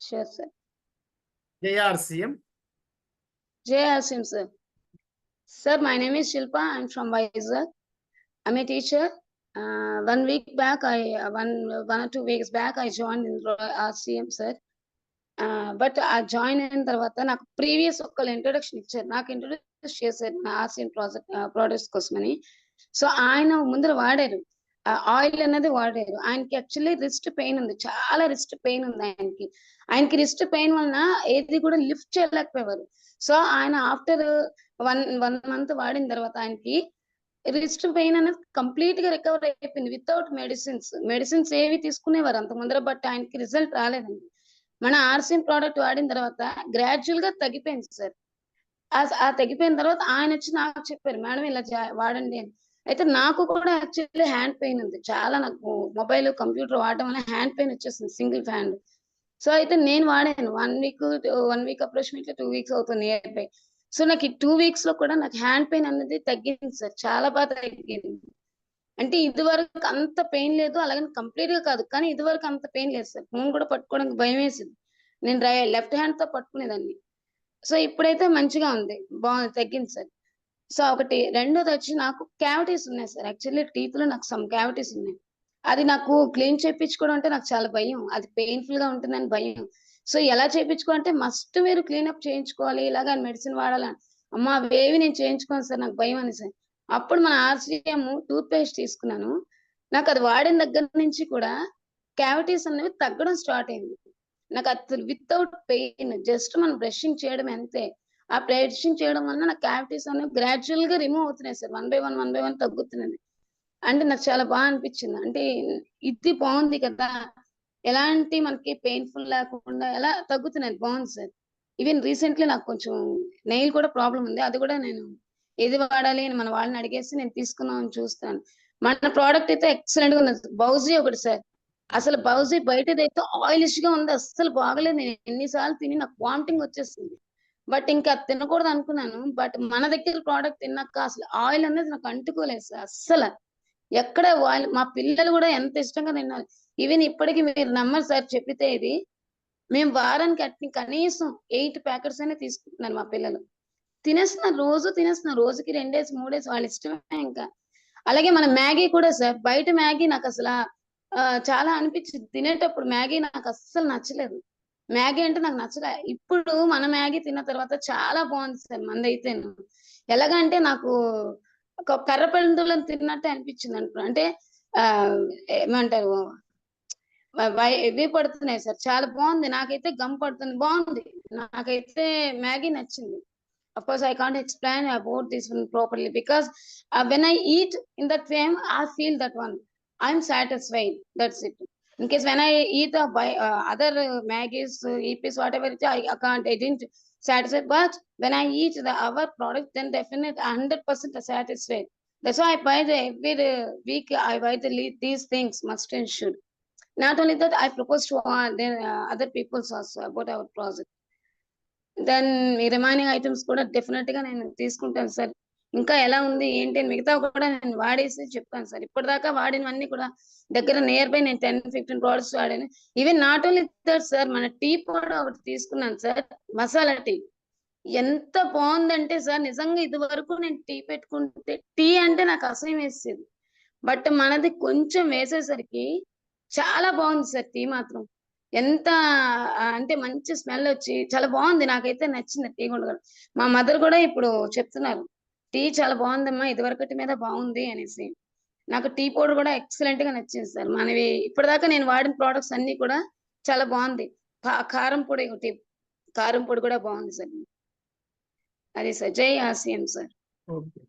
Sure sir JRCM Jai Asim sir sir my name is Shilpa I'm from Vizag I'm a teacher one week back I one one or two weeks back I join in RCM sir but ఆ join అయిన తర్వాత నాకు previous ఒక్కళ్ళు introduction ఇచ్చారు. నాకు introduce చేశారు నా RCM project products కోసమని. సో ఆయన ముందర వాడారు. ఆయిల్ అనేది వాడారు ఆయనకి యాక్చువల్లీ రిస్ట్ పెయిన్ ఉంది. చాలా రిస్ట్ పెయిన్ ఉంది ఆయనకి. ఆయనకి రిస్ట్ పెయిన్ వలన ఏది కూడా లిఫ్ట్ చేయలేకపోయారు సో ఆయన ఆఫ్టర్ వన్ వన్ మంత్ వాడిన తర్వాత ఆయనకి రిస్ట్ పెయిన్ అనేది కంప్లీట్గా రికవర్ అయిపోయింది వితౌట్ మెడిసిన్స్ మెడిసిన్స్ ఏవి తీసుకునేవారు. అంత ముందర బట్ ఆయనకి రిజల్ట్ రాలేదండి. మన ఆర్సిన్ ప్రోడక్ట్ వాడిన తర్వాత గ్రాడ్యువల్గా తగ్గిపోయింది సార్. ఆ తగ్గిపోయిన తర్వాత ఆయన వచ్చి నాకు చెప్పారు మేడం ఇలా వాడండి అని. అయితే నాకు కూడా యాక్చువల్లీ హ్యాండ్ పెయిన్ ఉంది. చాలా నాకు మొబైల్ కంప్యూటర్ వాడడం వల్ల హ్యాండ్ పెయిన్ వచ్చేసింది సింగిల్ హ్యాండ్ సో అయితే నేను వాడాను. One week one week approximately two weeks అవుతుంది నియర్ బై సో నాకు ఈ టూ వీక్స్లో కూడా నాకు హ్యాండ్ పెయిన్ అనేది తగ్గింది సార్. చాలా బాగా తగ్గింది. అంటే ఇది వరకు అంత పెయిన్ లేదు. అలాగని కంప్లీట్గా కాదు. కానీ ఇది వరకు అంత పెయిన్ లేదు సార్. ఫోన్ కూడా పట్టుకోవడానికి భయం వేసింది. నేను లెఫ్ట్ హ్యాండ్తో పట్టుకునేదాన్ని. సో ఇప్పుడైతే మంచిగా ఉంది. బాగుంది. తగ్గింది సార్. సో ఒకటి రెండోది వచ్చి నాకు క్యావిటీస్ ఉన్నాయి సార్. యాక్చువల్లీ టీత్లో నాకు సమ్ క్యావిటీస్ ఉన్నాయి. అది నాకు క్లీన్ చేయించుకోవడం అంటే నాకు చాలా భయం. అది పెయిన్ఫుల్గా ఉంటుందని భయం. సో ఎలా చేయించుకోవాలంటే మస్ట్ మీరు క్లీనప్ చేయించుకోవాలి. ఇలాగ మెడిసిన్ వాడాలని. అమ్మ అవేవి నేను చేయించుకోను సార్? నాకు భయం అని సార్. అప్పుడు మన ఆర్సీఎం టూత్ పేస్ట్ తీసుకున్నాను. నాకు అది వాడిన దగ్గర నుంచి కూడా క్యావిటీస్ అనేవి తగ్గడం స్టార్ట్ అయింది. నాకు అది వితౌట్ పెయిన్ జస్ట్ మనం బ్రషింగ్ చేయడం అంతే. ఆ బ్రషింగ్ చేయడం వల్ల నాకు క్యావిటీస్ అనేవి గ్రాడ్యువల్గా రిమూవ్ అవుతున్నాయి sir. One by one one by one తగ్గుతున్నాయి. అంటే నాకు చాలా బాగా అనిపించింది. అంటే ఇది బాగుంది కదా. ఎలాంటి మనకి పెయిన్ఫుల్ లేకుండా ఎలా తగ్గుతున్నాయి? బాగుంది సార్. ఈవెన్ రీసెంట్లీ నాకు కొంచెం నెయిల్ కూడా ప్రాబ్లం ఉంది. అది కూడా నేను ఏది వాడాలి అని మన వాళ్ళని అడిగేసి నేను తీసుకుందామని చూస్తాను మన ప్రోడక్ట్ అయితే ఎక్సలెంట్గా ఉంది బౌజీ ఒకటి సార్. అసలు బౌజీ బయటదైతే ఆయిలిష్గా ఉంది. అస్సలు బాగలేదు. నేను ఎన్నిసార్లు తిని నాకు వామిటింగ్ వచ్చేస్తుంది బట్ ఇంకా అది తినకూడదు అనుకున్నాను. బట్ మన దగ్గర ప్రోడక్ట్ తిన్నాక అసలు ఆయిల్ అనేది నాకు అంటుకోలేదు సార్. అస్సలు. ఎక్కడ ఆయిల్ మా పిల్లలు కూడా ఎంత ఇష్టంగా తిన్నారు. ఈవెన్ ఇప్పటికి మీరు నమ్మరు సార్ చెప్పితే ఇది. మేము వారానికి అట్ని కనీసం ఎయిట్ ప్యాకెట్స్ అనే తీసుకుంటున్నారు మా పిల్లలు. తినేస్తున్నారు రోజు తినేస్తున్నారు. రోజుకి రెండేసి మూడేసి వాళ్ళ ఇష్టమే ఇంకా. అలాగే మన మ్యాగీ కూడా సార్. బయట మ్యాగీ నాకు అసలు ఆ, చాలా అనిపించింది. తినేటప్పుడు మ్యాగీ నాకు అస్సలు నచ్చలేదు. మ్యాగీ అంటే నాకు నచ్చలే. ఇప్పుడు మన మ్యాగీ తిన్న తర్వాత చాలా బాగుంది సార్ మందైతే ఎలాగంటే నాకు ఒక కర్ర పండులను తిన్నట్టే అనిపించింది అనుకో అంటే ఆ ఏమంటారు ఇవి పడుతున్నాయి సార్. చాలా బాగుంది. నాకైతే గమ్ పడుతుంది. బాగుంది. నాకైతే మ్యాగీ నచ్చింది. Of course i can't explain. About this one properly because uh, when i eat in that frame i feel that one. I'm satisfied. That's it. in case when i eat uh, by uh, other uh, maggies uh, epis whatever it is, I, I can't i didn't satisfied but when i eat the our product then definitely 100% satisfied that's why i buy the every uh, week i buy the le- these things must and should not only that i propose to uh, then, uh, other people's also about our project then ఈ remaining items కూడా definite గా నేను తీసుకుంటాను sir ఇంకా ఎలా ఉంది ఏంటి అని మిగతా కూడా నేను వాడేసి చెప్తాను సార్. ఇప్పటిదాకా వాడినవన్నీ కూడా దగ్గర నియర్ బై నేను టెన్ ఫిఫ్టీన్ ప్రోడక్ట్స్ వాడాను. Even not only that sir మన టీ కూడా ఒకటి తీసుకున్నాను సార్ మసాలా టీ ఎంత బాగుందంటే సార్ నిజంగా ఇది వరకు నేను టీ పెట్టుకుంటే టీ అంటే నాకు అసహ్యం వేసేది. బట్ మనది కొంచెం వేసేసరికి చాలా బాగుంది సార్ టీ మాత్రం. ఎంత అంటే మంచి స్మెల్ వచ్చి చాలా బాగుంది. నాకైతే నచ్చింది టీ కూడా. మా మదర్ కూడా ఇప్పుడు చెప్తున్నారు టీ చాలా బాగుందమ్మా ఇదివరకటి మీద బాగుంది అనేసి. నాకు టీ పౌడర్ కూడా ఎక్సలెంట్గా నచ్చింది సార్. మనవి ఇప్పటిదాకా నేను వాడిన ప్రోడక్ట్స్ అన్ని కూడా చాలా బాగుంది. కారం పొడి ఒకటి కారం పొడి కూడా బాగుంది సార్. అది సార్ జై ఆసియం సార్. ఓకే.